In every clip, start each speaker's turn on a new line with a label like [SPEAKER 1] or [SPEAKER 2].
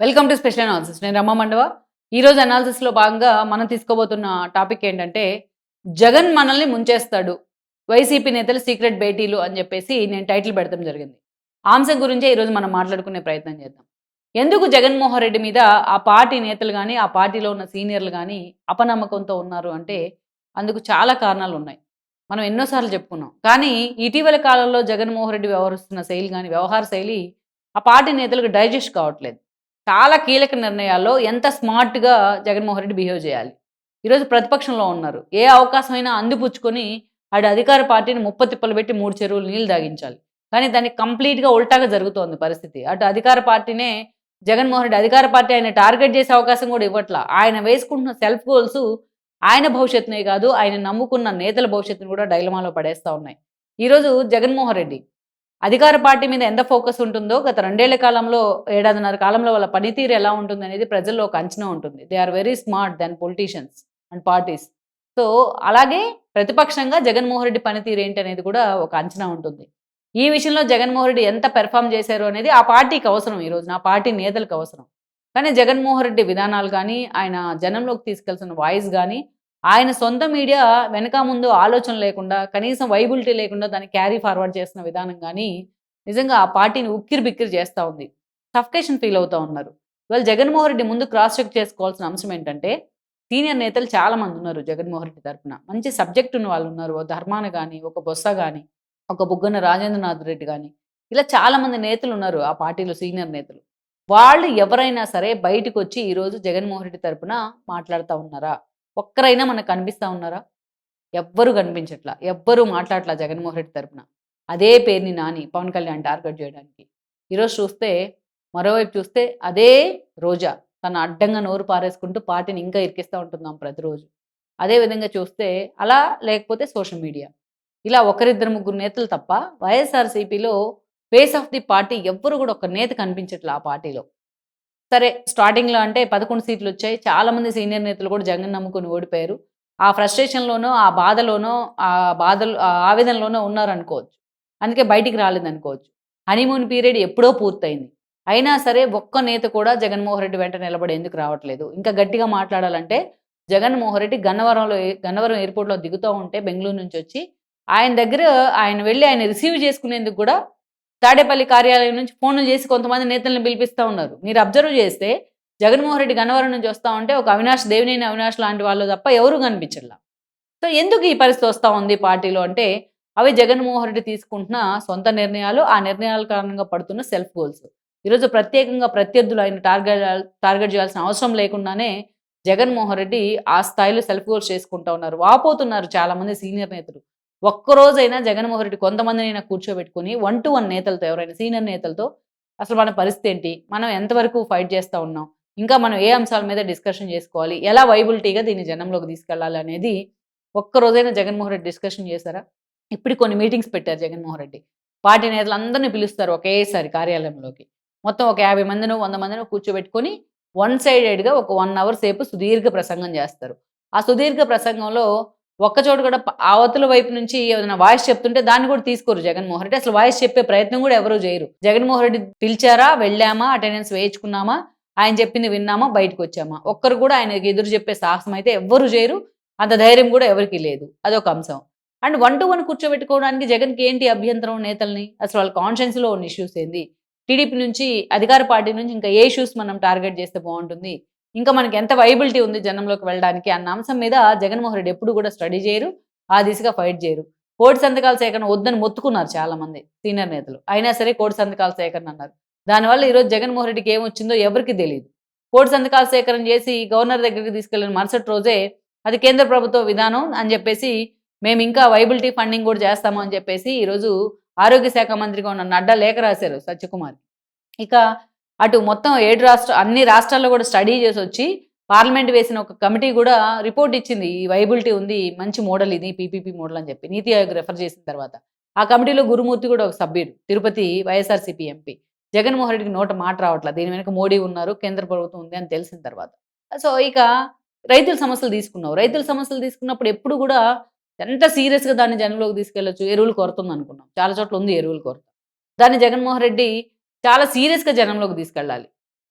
[SPEAKER 1] Welcome to special analysis నేను రమ్మ మండవ. ఈరోజు అనాలిసిస్లో భాగంగా మనం తీసుకోబోతున్న టాపిక్ ఏంటంటే జగన్ మనల్ని ముంచేస్తాడు వైసీపీ నేతలు సీక్రెట్ భేటీలు అని చెప్పేసి నేను టైటిల్ పెడతాం జరిగింది. అంశం గురించే ఈరోజు మనం మాట్లాడుకునే ప్రయత్నం చేద్దాం. ఎందుకు జగన్మోహన్ రెడ్డి మీద ఆ పార్టీ నేతలు కానీ ఆ పార్టీలో ఉన్న సీనియర్లు కానీ అపనమ్మకంతో ఉన్నారు అంటే అందుకు చాలా కారణాలు ఉన్నాయి. మనం ఎన్నోసార్లు చెప్పుకున్నాం. కానీ ఇటీవల కాలంలో జగన్మోహన్ రెడ్డి వ్యవహరిస్తున్న శైలి కానీ వ్యవహార శైలి ఆ పార్టీ నేతలకు డైజెస్ట్ కావట్లేదు. చాలా కీలక నిర్ణయాల్లో ఎంత స్మార్ట్గా జగన్మోహన్ రెడ్డి బిహేవ్ చేయాలి? ఈరోజు ప్రతిపక్షంలో ఉన్నారు. ఏ అవకాశమైనా అందిపుచ్చుకొని ఆడు అధికార పార్టీని ముప్ప తిప్పలు పెట్టి మూడు చెరువులు నీళ్ళు తాగించాలి. కానీ దానికి కంప్లీట్గా ఉల్టాగా జరుగుతోంది పరిస్థితి. అటు అధికార పార్టీనే జగన్మోహన్ రెడ్డి అధికార పార్టీ ఆయన టార్గెట్ చేసే అవకాశం కూడా ఇవ్వట్లా. ఆయన వేసుకుంటున్న సెల్ఫ్ గోల్స్ ఆయన భవిష్యత్తునే కాదు ఆయన నమ్ముకున్న నేతల భవిష్యత్తును కూడా డైలమాలో పడేస్తూ ఉన్నాయి. ఈరోజు జగన్మోహన్ రెడ్డి అధికార పార్టీ మీద ఎంత ఫోకస్ ఉంటుందో గత రెండేళ్ళ కాలంలో ఏడాదిన్నర కాలంలో వాళ్ళ పనితీరు ఎలా ఉంటుంది అనేది ప్రజల్లో ఒక అంచనా ఉంటుంది. They are very smart then politicians and parties so అలాగే ప్రతిపక్షంగా జగన్మోహన్ రెడ్డి పనితీరు ఏంటి అనేది కూడా ఒక అంచనా ఉంటుంది. ఈ విషయంలో జగన్మోహన్ రెడ్డి ఎంత పెర్ఫామ్ చేశారు అనేది ఆ పార్టీకి అవసరం ఈరోజు నా పార్టీ నేతలకు అవసరం. కానీ జగన్మోహన్ రెడ్డి విధానాలు కానీ ఆయన జనంలోకి తీసుకెళ్తున్న వాయిస్ కానీ ఆయన సొంత మీడియా వెనక ముందు ఆలోచన లేకుండా కనీసం వైబిలిటీ లేకుండా దాన్ని క్యారీ ఫార్వర్డ్ చేసిన విధానం కానీ నిజంగా ఆ పార్టీని ఉక్కిరి బిక్కిరి చేస్తూ ఉంది. సఫికేషన్ ఫీల్ అవుతూ ఉన్నారు. ఇవాళ జగన్మోహన్ రెడ్డి ముందు క్రాస్ చెక్ చేసుకోవాల్సిన అంశం ఏంటంటే సీనియర్ నేతలు చాలా మంది ఉన్నారు జగన్మోహన్ రెడ్డి తరఫున మంచి సబ్జెక్ట్ ఉన్న వాళ్ళు ఉన్నారు. ఓ ధర్మాన కానీ ఒక బొస్స కానీ ఒక బుగ్గన రాజేంద్రనాథ్ రెడ్డి కానీ ఇలా చాలా మంది నేతలు ఉన్నారు ఆ పార్టీలో సీనియర్ నేతలు. వాళ్ళు ఎవరైనా సరే బయటకు వచ్చి ఈరోజు జగన్మోహన్ రెడ్డి తరఫున మాట్లాడుతూ ఉన్నారా? ఒక్కరైనా మనకు కనిపిస్తూ ఉన్నారా? ఎవ్వరు కనిపించట్లా. ఎవ్వరు మాట్లాడట్లా జగన్మోహన్ రెడ్డి తరపున. అదే పేరుని నాని పవన్ కళ్యాణ్ టార్గెట్ చేయడానికి. ఈరోజు చూస్తే మరోవైపు చూస్తే అదే రోజా. తన అడ్డంగా నోరు పారేసుకుంటూ పార్టీని ఇంకా ఇరికిస్తూ ఉంటున్నాం ప్రతిరోజు. అదే విధంగా చూస్తే అలా లేకపోతే సోషల్ మీడియా. ఇలా ఒకరిద్దరు ముగ్గురు నేతలు తప్ప వైఎస్ఆర్సీపీలో ఫేస్ ఆఫ్ ది పార్టీ ఎవ్వరు కూడా ఒక నేత కనిపించట్లా ఆ పార్టీలో. సరే స్టార్టింగ్లో అంటే పదకొండు సీట్లు వచ్చాయి. చాలామంది సీనియర్ నేతలు కూడా జగన్ నమ్ముకుని ఓడిపోయారు. ఆ ఫ్రస్ట్రేషన్లోనో ఆ బాధలోనో ఆ బాధలు ఆవేదనలోనో ఆవేదనలోనో ఉన్నారనుకోవచ్చు. అందుకే బయటికి రాలేదనుకోవచ్చు. హనీమూన్ పీరియడ్ ఎప్పుడో పూర్తయింది. అయినా సరే ఒక్క నేత కూడా జగన్మోహన్ రెడ్డి వెంట నిలబడేందుకు రావట్లేదు? ఇంకా గట్టిగా మాట్లాడాలంటే జగన్మోహన్ రెడ్డి గన్నవరంలో గన్నవరం ఎయిర్పోర్ట్లో దిగుతూ ఉంటే బెంగళూరు నుంచి వచ్చి ఆయన దగ్గర ఆయన వెళ్ళి ఆయన రిసీవ్ చేసుకునేందుకు కూడా తాడేపల్లి కార్యాలయం నుంచి ఫోన్లు చేసి కొంతమంది నేతలను పిలిపిస్తూ ఉన్నారు. మీరు అబ్జర్వ్ చేస్తే జగన్మోహన్ రెడ్డి గన్నవరం నుంచి వస్తూ ఉంటే ఒక అవినాష్ దేవినేని అవినాష్ లాంటి వాళ్ళు తప్ప ఎవరు కనిపించట్లా? సో ఎందుకు ఈ పరిస్థితి వస్తూ ఉంది పార్టీలో అంటే అవి జగన్మోహన్ రెడ్డి తీసుకుంటున్న సొంత నిర్ణయాలు ఆ నిర్ణయాల కారణంగా పడుతున్న సెల్ఫ్ గోల్స్. ఈరోజు ప్రత్యేకంగా ప్రత్యర్థులు ఆయన టార్గెట్ టార్గెట్ చేయాల్సిన అవసరం లేకుండానే జగన్మోహన్ రెడ్డి ఆ స్థాయిలో సెల్ఫ్ గోల్స్ చేసుకుంటూ ఉన్నారు. వాపోతున్నారు చాలామంది సీనియర్ నేతలు. ఒక్కరోజైనా జగన్మోహన్ రెడ్డి కొంతమందినైనా కూర్చోబెట్టుకుని వన్ టు వన్ నేతలతో ఎవరైనా సీనియర్ నేతలతో అసలు మన పరిస్థితి ఏంటి? మనం ఎంతవరకు ఫైట్ చేస్తూ ఉన్నాం? ఇంకా మనం ఏ అంశాల మీద డిస్కషన్ చేసుకోవాలి? ఎలా వైబిలిటీగా దీన్ని జనంలోకి తీసుకెళ్ళాలి అనేది ఒక్కరోజైనా జగన్మోహన్ రెడ్డి డిస్కషన్ చేశారా? ఇప్పుడు కొన్ని మీటింగ్స్ పెట్టారు జగన్మోహన్ రెడ్డి. పార్టీ నేతలందరినీ పిలుస్తారు ఒకేసారి కార్యాలయంలోకి. మొత్తం ఒక యాభై మందినో వంద మందినో కూర్చోబెట్టుకొని వన్ సైడెడ్గా ఒక వన్ అవర్ సేపు సుదీర్ఘ ప్రసంగం చేస్తారు. ఆ సుదీర్ఘ ప్రసంగంలో ఒక్కచోటు కూడా అవతల వైపు నుంచి ఏదైనా వాయిస్ చెప్తుంటే దాన్ని కూడా తీసుకోరు జగన్మోహన్ రెడ్డి. అసలు వాయిస్ చెప్పే ప్రయత్నం కూడా ఎవరూ చేయరు. జగన్మోహన్ రెడ్డి పిలిచారా వెళ్ళామా అటెండెన్స్ వేయించుకున్నామా ఆయన చెప్పింది విన్నామా బయటకు వచ్చామా? ఒక్కరు కూడా ఆయనకి ఎదురు చెప్పే సాహసం అయితే ఎవ్వరు చేయరు. అంత ధైర్యం కూడా ఎవరికి లేదు. అదొక అంశం. అండ్ వన్ టు వన్ కూర్చోబెట్టుకోవడానికి జగన్కి ఏంటి అభ్యంతరం నేతల్ని? అసలు వాళ్ళ కాన్షియన్స్లో ఉన్న ఇష్యూస్ ఏంది? టీడీపీ నుంచి అధికార పార్టీ నుంచి ఇంకా ఏ ఇష్యూస్ మనం టార్గెట్ చేస్తే బాగుంటుంది? ఇంకా మనకి ఎంత వైబిలిటీ ఉంది జనంలోకి వెళ్ళడానికి అన్న అంశం మీద జగన్మోహన్ రెడ్డి ఎప్పుడు కూడా స్టడీ చేయరు ఆ దిశగా ఫైట్ చేయరు. కోటి సంతకాల సేకరణ వద్దని మొత్తుకున్నారు చాలా మంది సీనియర్ నేతలు. అయినా సరే కోటి సంతకాల సేకరణ అన్నారు. దానివల్ల ఈరోజు జగన్మోహన్ రెడ్డికి ఏమొచ్చిందో ఎవరికి తెలియదు కోటి సంతకాల సేకరణ చేసి గవర్నర్ దగ్గరికి తీసుకెళ్ళిన మరుసటి రోజే అది కేంద్ర ప్రభుత్వ విధానం అని చెప్పేసి మేము ఇంకా వైబిలిటీ ఫండింగ్ కూడా చేస్తాము అని చెప్పేసి ఈరోజు ఆరోగ్య శాఖ మంత్రిగా ఉన్న నడ్డా లేఖ రాశారు సత్యకుమార్. ఇక అటు మొత్తం ఏడు రాష్ట్ర అన్ని రాష్ట్రాల్లో కూడా స్టడీ చేసి వచ్చి పార్లమెంట్ వేసిన ఒక కమిటీ కూడా రిపోర్ట్ ఇచ్చింది. ఈ వైబిలిటీ ఉంది మంచి మోడల్ ఇది పీపీపీ మోడల్ అని చెప్పి నీతి ఆయోగ్ రెఫర్ చేసిన తర్వాత. ఆ కమిటీలో గురుమూర్తి కూడా ఒక సభ్యుడు తిరుపతి వైఎస్ఆర్సీపీ ఎంపీ. జగన్మోహన్ రెడ్డికి నోట మాట రావట్లేదు. దీని వెనక మోడీ ఉన్నారు కేంద్ర ప్రభుత్వం ఉంది అని తెలిసిన తర్వాత. సో ఇక రైతుల సమస్యలు తీసుకున్నావు. రైతుల సమస్యలు తీసుకున్నప్పుడు ఎప్పుడు కూడా ఎంత సీరియస్గా దాన్ని జనంలోకి తీసుకెళ్ళొచ్చు ఎరువులు కొరతుంది అనుకున్నాం చాలా చోట్ల ఉంది ఎరువులు కొరత. దాన్ని జగన్మోహన్ రెడ్డి చాలా సీరియస్గా జనంలోకి తీసుకెళ్ళాలి.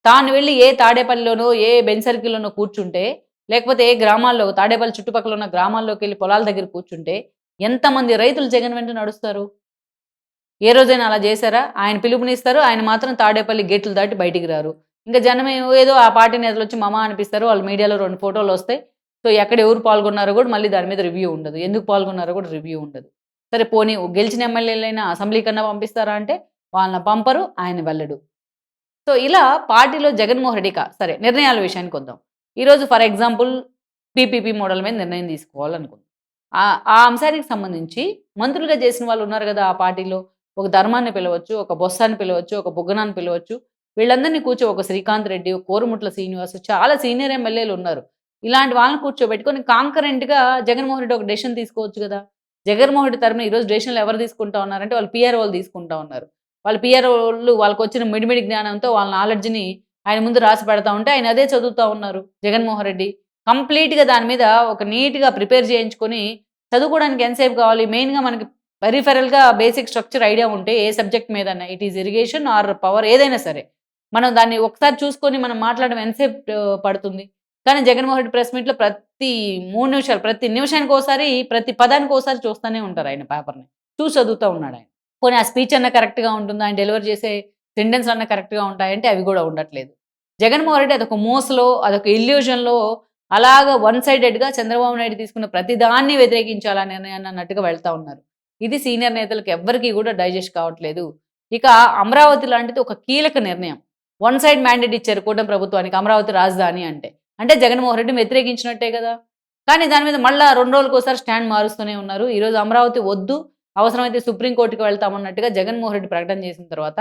[SPEAKER 1] తాను వెళ్ళి ఏ తాడేపల్లిలోనో ఏ బెన్ సర్కిల్లోనో కూర్చుంటే లేకపోతే ఏ గ్రామాల్లో తాడేపల్లి చుట్టుపక్కల ఉన్న గ్రామాల్లోకి వెళ్ళి పొలాల దగ్గర కూర్చుంటే ఎంతమంది రైతులు జగన్ వెంట నడుస్తారు? ఏ రోజైనా అలా చేశారా? ఆయన పిలుపునిస్తారు ఆయన మాత్రం తాడేపల్లి గేట్లు దాటి బయటికి రారు. ఇంకా జనం ఏమో ఏదో ఆ పార్టీ నేతలు వచ్చి మమ అనిపిస్తారు వాళ్ళు మీడియాలో రెండు ఫోటోలు వస్తాయి. సో ఎక్కడ ఎవరు పాల్గొన్నారో కూడా మళ్ళీ దాని మీద రివ్యూ ఉండదు. ఎందుకు పాల్గొన్నారో కూడా రివ్యూ ఉండదు. సరే పోనీ గెలిచిన ఎమ్మెల్యేలైనా అసెంబ్లీ కన్నా పంపిస్తారా అంటే వాళ్ళని పంపరు ఆయన వెళ్ళడు. సో ఇలా పార్టీలో జగన్మోహన్ రెడ్డి కా సరే నిర్ణయాల విషయానికి వద్దాం. ఈరోజు ఫర్ ఎగ్జాంపుల్ పీపీపీ మోడల్ మీద నిర్ణయం తీసుకోవాలనుకుందాం. ఆ అంశానికి సంబంధించి మంత్రులుగా చేసిన వాళ్ళు ఉన్నారు కదా ఆ పార్టీలో. ఒక ధర్మాన్ని పిలవచ్చు ఒక బొస్సాన్ని పిలవచ్చు ఒక బుగ్గనాన్ని పిలవచ్చు. వీళ్ళందరినీ కూర్చో ఒక శ్రీకాంత్ రెడ్డి ఒక కోరుముట్ల శ్రీనివాస్ చాలా సీనియర్ ఎమ్మెల్యేలు ఉన్నారు. ఇలాంటి వాళ్ళని కూర్చోబెట్టుకొని కాంకరెంట్గా జగన్మోహన్ రెడ్డి ఒక డెసిషన్ తీసుకోవచ్చు కదా. జగన్మోహన్ రెడ్డి తరపున ఈరోజు డెసిషన్లు ఎవరు తీసుకుంటా ఉన్నారంటే వాళ్ళు పిఆర్ వాళ్ళు తీసుకుంటా ఉన్నారు. వాళ్ళ పిఆర్ వాళ్ళు వాళ్ళకి వచ్చిన మిడిమిడి జ్ఞానంతో వాళ్ళ నాలెడ్జ్ని ఆయన ముందు రాసి పెడతా ఉంటే ఆయన అదే చదువుతూ ఉన్నారు జగన్మోహన్ రెడ్డి. కంప్లీట్గా దాని మీద ఒక నీట్గా ప్రిపేర్ చేయించుకొని చదువుకోవడానికి ఎంతసేపు కావాలి? మెయిన్గా మనకి పెరిఫెరల్గా బేసిక్ స్ట్రక్చర్ ఐడియా ఉంటే ఏ సబ్జెక్ట్ మీద it is irrigation or power ఏదైనా సరే. మనం దాన్ని ఒకసారి చూసుకొని మనం మాట్లాడడం ఎంతసేపు పడుతుంది? కానీ జగన్మోహన్ రెడ్డి ప్రెస్ మీట్లో ప్రతి మూడు నిమిషాలు ప్రతి నిమిషానికి ఒకసారి ప్రతి పదానికి ఒకసారి చూస్తూనే ఉంటారు ఆయన పేపర్ని. చూసి చదువుతూ ఉన్నాడు ఆయన. పోనీ ఆ స్పీచ్ అన్న కరెక్ట్గా ఉంటుందా? ఆయన డెలివర్ చేసే సెంటెన్స్ అన్న కరెక్ట్గా ఉంటాయంటే అవి కూడా ఉండట్లేదు. జగన్మోహన్ రెడ్డి అదొక మోసలో అదొక ఇల్యూజన్లో అలాగ వన్ సైడెడ్గా చంద్రబాబు నాయుడు తీసుకున్న ప్రతి దాన్ని వ్యతిరేకించాలని నిర్ణయాన్ని అన్నట్టుగా వెళ్తా ఉన్నారు. ఇది సీనియర్ నేతలకు ఎవ్వరికీ కూడా డైజెస్ట్ కావట్లేదు. ఇక అమరావతి లాంటిది ఒక కీలక నిర్ణయం. వన్ సైడ్ మ్యాండేట్ ఇచ్చారు కూటమి ప్రభుత్వానికి అమరావతి రాజధాని అంటే. అంటే జగన్మోహన్ రెడ్డి వ్యతిరేకించినట్టే కదా. కానీ దాని మీద మళ్ళీ రెండు రోజులకోసారి స్టాండ్ మారుస్తూనే ఉన్నారు. ఈరోజు అమరావతి వద్దు అవసరమైతే సుప్రీంకోర్టుకి వెళ్తామన్నట్టుగా జగన్మోహన్ రెడ్డి ప్రకటన చేసిన తర్వాత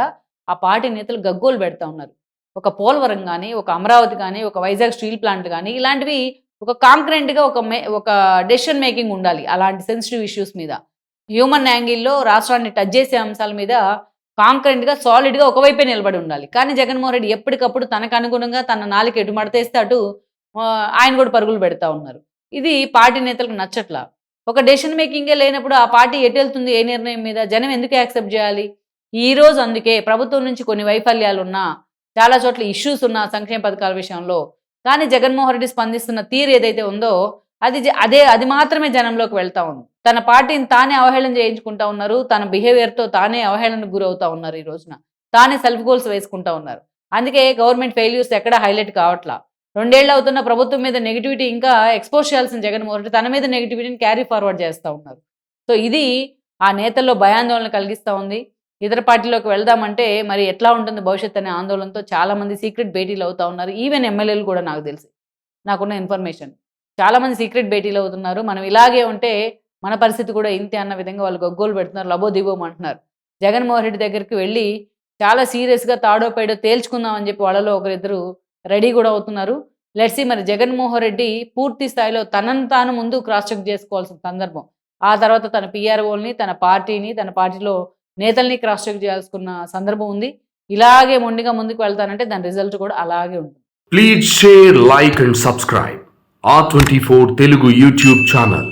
[SPEAKER 1] ఆ పార్టీ నేతలు గగ్గోలు పెడతా ఉన్నారు. ఒక పోలవరం కానీ ఒక అమరావతి కానీ ఒక వైజాగ్ స్టీల్ ప్లాంట్ కానీ ఇలాంటివి ఒక కాంక్రెంట్గా ఒక మే ఒక డెసిషన్ మేకింగ్ ఉండాలి అలాంటి సెన్సిటివ్ ఇష్యూస్ మీద. హ్యూమన్ యాంగిల్లో రాష్ట్రాన్ని టచ్ చేసే అంశాల మీద కాంక్రెంట్గా సాలిడ్గా ఒకవైపే నిలబడి ఉండాలి. కానీ జగన్మోహన్ రెడ్డి ఎప్పటికప్పుడు తనకు అనుగుణంగా తన నాలుక ఎటు మడతేస్తే అటు ఆయన కూడా పరుగులు పెడతా ఉన్నారు. ఇది పార్టీ నేతలకు నచ్చట్లా? ఒక డెసిషన్ మేకింగే లేనప్పుడు ఆ పార్టీ ఎటెళ్తుంది? ఏ నిర్ణయం మీద? జనం ఎందుకు యాక్సెప్ట్ చేయాలి? ఈ రోజు అందుకే ప్రభుత్వం నుంచి కొన్ని వైఫల్యాలు ఉన్నా చాలా చోట్ల ఇష్యూస్ ఉన్న సంక్షేమ పథకాల విషయంలో. కానీ జగన్మోహన్ రెడ్డి స్పందిస్తున్న తీరు ఏదైతే ఉందో అది అదే అది మాత్రమే జనంలోకి వెళ్తా ఉంది. తన పార్టీని తానే అవహేళన చేయించుకుంటా ఉన్నారు. తన బిహేవియర్తో తానే అవహేళనకు గురవుతా ఉన్నారు ఈ రోజున. తానే సెల్ఫ్ గోల్స్ వేసుకుంటా ఉన్నారు. అందుకే గవర్నమెంట్ ఫెయిల్యూర్స్ ఎక్కడ హైలైట్ కావట్లా. రెండేళ్ళు అవుతున్న ప్రభుత్వం మీద నెగిటివిటీ ఇంకా ఎక్స్పోజ్ చేయాల్సిన జగన్మోహన్ రెడ్డి. తన మీద నెగిటివిటీని క్యారీ ఫార్వర్డ్ చేస్తూ ఉన్నారు. సో ఇది ఆ నేతల్లో భయాందోళన కలిగిస్తూ ఉంది. ఇతర పార్టీలోకి వెళ్దామంటే మరి ఎట్లా ఉంటుంది భవిష్యత్ అనే ఆందోళనతో చాలామంది సీక్రెట్ భేటీలు అవుతా ఉన్నారు. ఈవెన్ ఎమ్మెల్యేలు కూడా నాకు తెలిసి నాకున్న ఇన్ఫర్మేషన్ చాలామంది సీక్రెట్ భేటీలు అవుతున్నారు. మనం ఇలాగే ఉంటే మన పరిస్థితి కూడా ఇంతే అన్న విధంగా వాళ్ళు గగ్గోలు పెడుతున్నారు. లబో దిబోం అంటున్నారు. జగన్మోహన్ రెడ్డి దగ్గరికి వెళ్ళి చాలా సీరియస్గా తాడో పేడో తేల్చుకుందాం అని చెప్పి వాళ్ళలో ఒకరిద్దరు రెడీ కూడా అవుతున్నారు లెట్సి మరి జగన్మోహన్ రెడ్డి పూర్తి స్థాయిలో తనను తాను ముందు క్రాస్ చెక్ చేసుకోవాల్సిన సందర్భం ఆ తర్వాత తన పిఆర్ఓల్ని తన పార్టీని తన పార్టీలో నేతల్ని క్రాస్ చెక్ చేయాల్సుకున్న సందర్భం ఉంది ఇలాగే మొండిగా ముందుకు వెళ్తానంటే దాని రిజల్ట్ కూడా అలాగే ఉంటుంది
[SPEAKER 2] Please share, like and subscribe. R24 Telugu YouTube channel.